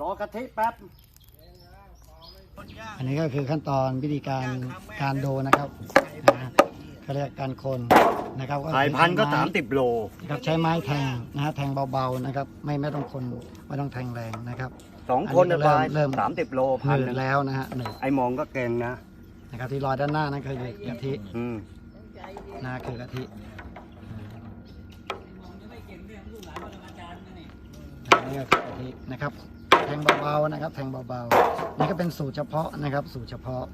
รอกะทิแป๊บ อันนี้ก็คือขั้นตอนวิธีการการโดนะครับนะเขาเรียกการคนนะครับไข่พันก็สามสิบโลนะครับใช้ไม้แทงนะฮะแทงเบาๆนะครับไม่ไม่ต้องคนไม่ต้องแทงแรงนะครับ สองคนอันนะนี้ก็เริ่บามยเริ่ม สามสิบโลหพันนืดแล้วนะฮะหนืดไอ้มองก็เก่งนะ นะครับที่ลอยด้านหน้านั่นคือกะทิอืมนะคือกะทิอั นนี้ก็คือกะทินะครับ แทงเบาๆนะครับ แทงเบาๆนี่ก็เป็นสูตรเฉพาะนะครับ สูตรเฉพาะ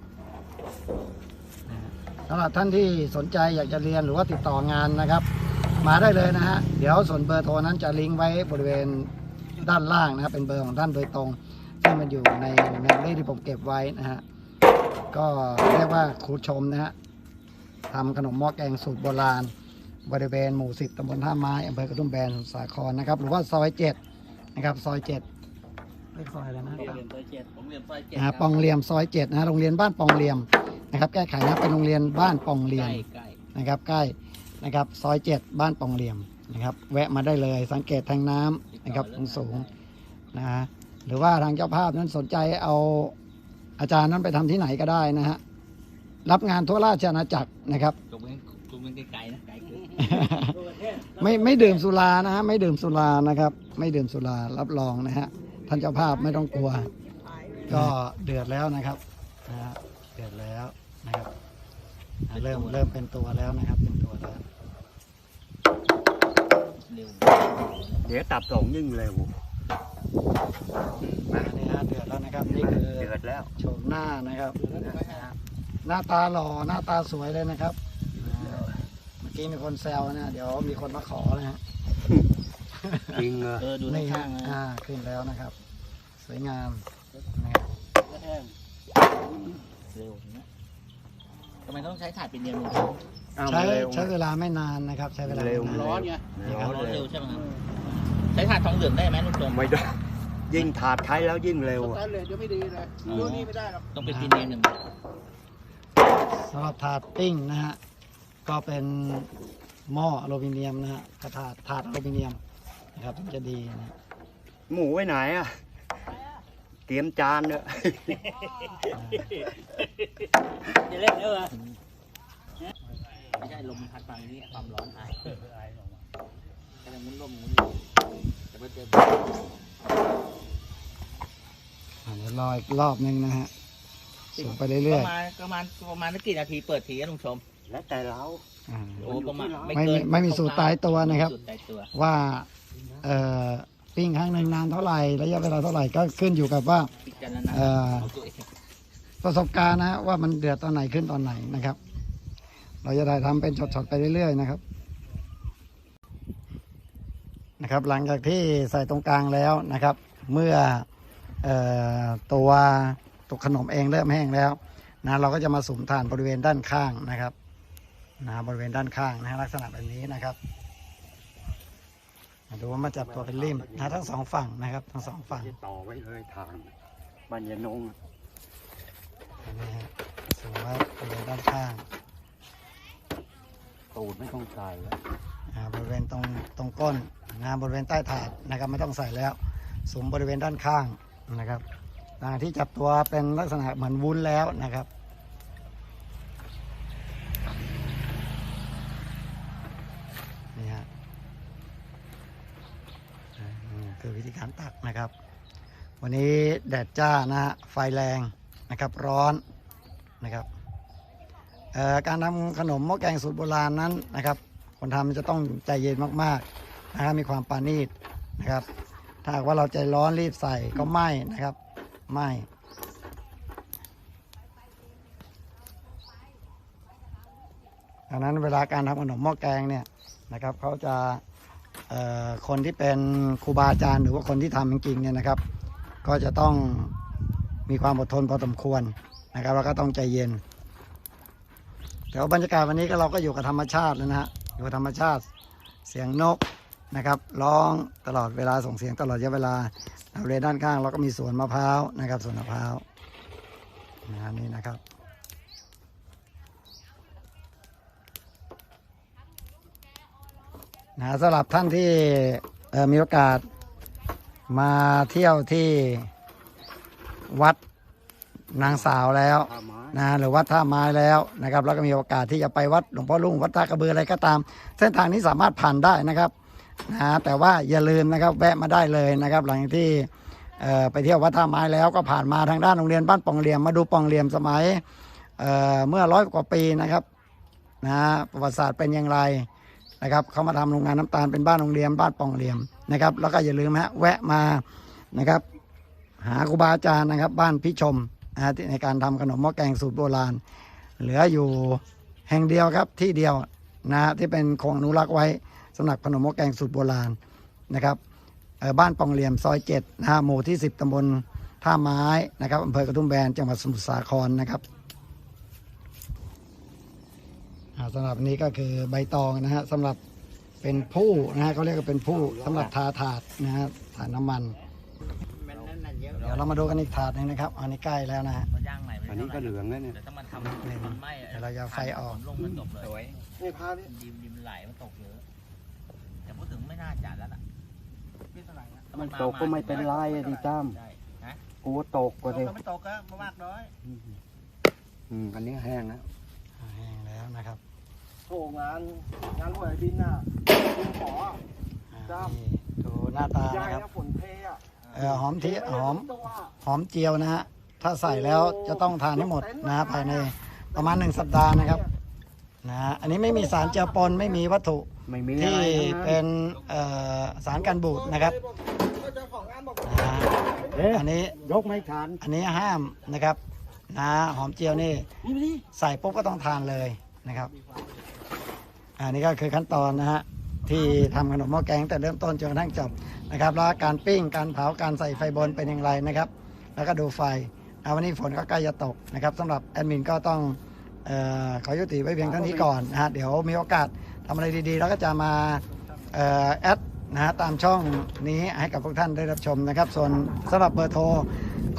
นะฮะสำหรับท่านที่สนใจอยากจะเรียนหรือว่าติดต่องานนะครับ มาได้เลยนะฮะเดี๋ยวส่วนเบอร์โทรนั้นจะลิงก์ไว้บริเวณด้านล่างนะครับ เป็นเบอร์ของท่านโดยตรงซึ่งมันอยู่ในเมมโมรี่ที่ผมเก็บไว้นะฮะก็เรียกว่าครูชมนะฮะทำขนมหม้อแกงสูตรโบราณ บริเวณหมู่สิบตำบลท่าไม้อำเภอกระทุ่มแบนสมุทรสาครนะครับ หรือว่าซอยเจ็ด นะครับ ซอยเจ็ดเรียกซอยอะไรนะผมเรียนซอยเจ็ดผมเรียนซอยเจ็ดนะฮะปองเหลียมซอยเจ็ดนะฮะโรงเรียนบ้านปองเหลียมนะครับ แก้ไขนะเป็นโรงเรียนบ้านปองเหลียใกมล้ใกล้นะครับ ใกล้นะครับ ซอยเจ็ดบ้านปองเหลียมนะครับ แวะมาได้เลยสังเกตทางน้ำนะครับสูงสูงๆนะฮะหรือว่าทางเจ้าภาพนั้นสนใจเอาอาจารย์นั้นไปทำที่ไหนก็ได้นะฮะรับงานทั่วราชอาณาจักรนะครับตรงนี้ตรงนี้ไกลๆนะไกลเกิน ไม่ไม่ดื่มสุรานะฮะไม่ดื่มสุรานะครับ ไม่ดื่มสุรารับรองนะฮะท่านเจ้าภาพไม่ต้องกลัว ก็เดือดแล้วนะครับนะฮะเดือดแล้วนะครับอะเริ่มเริ่มเป็นตัวแล้วนะครับ เป็นตัวแล้วเร็วเดี๋ยวตับสองยิ่งเร็วอันนี้ฮะเดือดแล้วนะครับนี่คือเดือดแล้ว โฉมหน้านะครับหน้าตาหล่อหน้าตาสวยเลยนะครับอ่าเมื่ อกี้มีคนแซวนะเดี๋ยวมีคนมาขอนะฮะจริงเหรอเออดูในนี่ฮะข้างนะอ่าขึ้นแล้วนะครับ สวยงามนะครับเร็วนะทำไมต้องใช้ถ่านเป็นเดียวหนึ่งอ้าวใช้เร็ว ใช้เวลาไม่นานนะครับ ใช้เวลาไม่เร็ว นานร้อนไงร้ร้ออนนเร็เร็ววใช่ไหมครับใช้ถ่านทองเหลืองได้ไหมลุงจมไม่ได้ยิ่งถาดใช้แล้วยิ่งเร็วสอะ แตนเลสจะไม่ดีเลยดูนี่ไม่ได้หรอกต้องเป็นปีเนียนหนึ่งสำหรับถาดปิ้งนะฮะ ก็เป็นหม้ออลูมิเนียมนะฮะกระถาดถาดอลูมิเนียมนะครับถึงจะดีนะ หมูไว้ไหนอะ เตรียมจานเนอะจะเล่นเยอะไม่ใช่ลมพัดมานี่ความร้อนอายกำลังมุนลมมุนแต่ไปเจออะเดี๋ยวรออีกรอบนึงนะฮะสูงไปปเรื่อยระมาณประมาณประมาณสักกี่นาทีเปิดทีนะลุงชม แล้วแต่เราๆอ่าโอ้ประมาณไม่เกินมีไม่มีสูตรตายตัวนะครับ สูตรตายตัว ว่าเอ่อปิ้งครั้งหนึ่งนานเท่าไหร่ระยะเวลาเท่าไหร่ก็ขึ้นอยู่กับว่า พิจารณาเอ่อ ของตัวเองประสบการณ์นะฮะว่ามันเดือดตอนไหนขึ้นตอนไหนนะครับ เราจะได้ทำเป็นช็อตๆไปเรื่อยๆนะครับ นะครับ หลังจากที่ใส่ตรงกลางแล้วนะครับ เมื่อเอ่อตัวตัวขนมเองเริ่มแห้งแล้วนะเราก็จะมาสุมถ่านบริเวณด้านข้างนะครับ นะบริเวณด้านข้างนะฮะลักษณะแบบนี้นะครับดูว่ามาจับตัวเป็นริมนะทั้งสองฝั่งนะครับทั้งสองฝั่งจะต่อไว้เลยทางบ้านยานงอะอันนี้ฮะสูงไว้บริเวณด้านข้าง ตูดไม่ต้องใส่แล้วอ่าบริเวณตรงตรงก้นนะบริเวณใต้ถาดนะครับไม่ต้องใส่แล้วสูงบริเวณด้านข้างนะครับหลังที่จับตัวเป็นลักษณะเหมือนวุ้นแล้วนะครับนี่ฮะอ่านี่ คือวิธีการตักนะครับ วันนี้แดดจ้านะฮะไฟแรงนะครับร้อนนะครับการทำขนมหม้อแกงสูตรโบราณนั้นนะครับ คนทำจะต้องใจเย็นมากๆนะครับมีความปานีตนะครับ ถ้าหากว่าเราใจร้อนรีบใส่ก็ไหม้นะครับไหม้ดังนั้นเวลาการทำขนมหม้อแกงเนี่ยนะครับเขาจะ คนที่เป็นครูบาอาจารย์หรือว่าคนที่ทำจริงๆเนี่ยนะครับ ก็จะต้องมีความอดทนพอสมควรนะครับแล้วก็ต้องใจเย็นแต่ว่าบรรยากาศวันนี้ก็เราก็อยู่กับธรรมชาติแล้วนะฮะอยู่กับธรรมชาติเสียงนกนะครับร้องตลอดเวลาส่งเสียงตลอดระยะเวลาบริเวณด้านข้างเราก็มีสวนมะพร้าวนะครับสวนมะพร้าวนะนี่นะครับ นะสำหรับท่านที่เอ่อมีโอกาสมาเที่ยวที่วัดนางสาวแล้วท่าไม้นะหรือวัดท่าไม้แล้วนะครับ แล้วก็มีโอกาสที่จะไปวัดหลวงพ่อลุงวัดท่ากระบืออะไรก็ตาม เส้นทางนี้สามารถผ่านได้นะครับนะแต่ว่าอย่าลืมนะครับแวะมาได้เลยนะครับ หลังจากที่เอ่อไปเที่ยววัดท่าไม้แล้วก็ผ่านมาทางด้านโรงเรียนบ้านปองเหลี่ยมมาดูปองเหลี่ยมสมัยเอ่อเมื่อร้อยกว่าปีนะครับนะประวัติศาสตร์เป็นอย่างไร นะครับเขามาทำโรงงานน้ำตาลเป็นบ้านโรงเรียนบ้านปองเหลี่ยมนะครับ แล้วก็อย่าลืมฮะแวะมานะครับ หาครูบาอาจารย์นะครับ บ้านพิชมนะฮะในการทำขนมหม้อแกงสูตรโบราณ เหลืออยู่แห่งเดียวครับที่เดียวนะฮะที่เป็นคงอนุรักษ์ไว้สำหรับขนมหม้อแกงสูตรโบราณนะครับบ้านปองเหลี่ยมซอยเจ็ดนะฮะหมู่ที่ 10ตำบลท่าไม้นะครับอำเภอกระทุ่มแบนจังหวัดสมุทรสาครนะครับอ่า สำหรับอันนี้ก็คือใบตองนะฮะสำหรับเป็นผู้นะฮะเขาเรียกว่าเป็นผู้สำหรับทาถาดนะฮะถาดน้ำมันมันนั่นนั่นเยอะเดี๋ยวเรามาดูกันอีกถาดหนึ่งนะครับ อันนี้ใกล้แล้วนะฮะมาย่างใหม่อันนี้ก็เหลืองแล้วเนี่ย เดี๋ยวถ้ามันทำมันไหม้เดี๋ยวเราจะไฟออก ลงมันจบเลยสวยนี่พานี่ดิมดิมไหลมันตกเยอะ แต่พูดถึงไม่น่าจัดแล้วล่ะนี่เท่าไหร่นะมันตกก็ไม่เป็นไรอะดิตั้มใช่ฮะกูว่าตกตก็กดิก็ไม่ตกอะมากน้อย อืมอันนี้แห้งแล้วอ่าแห้งแล้วนะครับ โถงาน งานหวยดินน่ะดินขออะอ่าครับนี่ดูหน้าตาใหญ่นะครับนะฝนเทอะเออหอมทีหอมตัวหอมเจียวนะฮะ ถ้าใส่แล้วจะต้องทานให้หมดนะฮะภายในประมาณหนึ่งสัปดาห์นะครับ นะฮะ อันนี้ไม่มีสารเจือปนไม่มีวัตถุไม่มีอะที่ไรทั้งนั้นเป็นเอ่อสารกันบูดนะครับก็เจ้าของงานบอกนะฮะเอ๊ะอันนี้ ยกไม่ทันอันนี้ห้ามนะครับ นะหอมเจียวนี่นี่นี่ใส่ปุ๊บก็ต้องทานเลยนะครับ อันนี้ก็คือขั้นตอนนะฮะที่ทำขนมหม้อแกงแต่เริ่มต้นจนกระทั่งจบนะครับแล้วการปิ้งการเผาการใส่ไฟบนเป็นอย่างไรนะครับ แล้วก็ดูไฟอ่าวันนี้ฝนก็ใกล้จะตกนะครับสำหรับแอดมินก็ต้องออขอยุติไว้เพียงเท่านี้ก่อนนะฮะเดี๋ยวมีโอกาสทำอะไรดีๆ แล้วก็จะมาออแอดนะฮะตามช่องนี้ให้กับพวกท่านได้รับชมนะครับ ส่วนสำหรับเบอร์โทร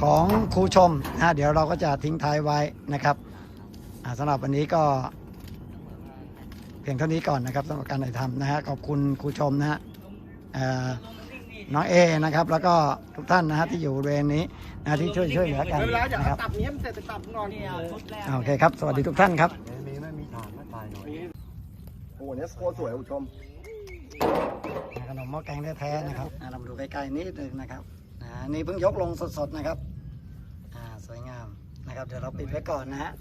ของครูชมนะฮะเดี๋ยวเราก็จะทิ้งท้ายไว้นะครับอ่าสำหรับวันนี้ก็ เพียงเท่านี้ก่อนนะครับสำหรับการถ่ายทำนะฮะขอบคุณครูชมนะฮะเอ่อน้องเอนะครับ แล้วก็ทุกท่านนะฮะที่อยู่บริเวณนี้นะที่ช่วยช่วยเหลือกันเวลาอย่านะครับตับเนี้ยมันเสร็จไปตับนอนนี่เอาชุดแรกโอเคครับ สวัสดีทุกท่านครับมีไม่มีฐานมาตายหน่อยโอ้โหเนี่ยโคตรสวยคุณผู้ชมขนมหม้อแกงแท้ๆนะครับอ่าเรามาดูใกล้ๆนิดนึงนะครับอ่านี่เพิ่งยกลงสดๆนะครับอ่าสวยงามนะครับเดี๋ยวเราปิดไว้ก่อนนะฮะ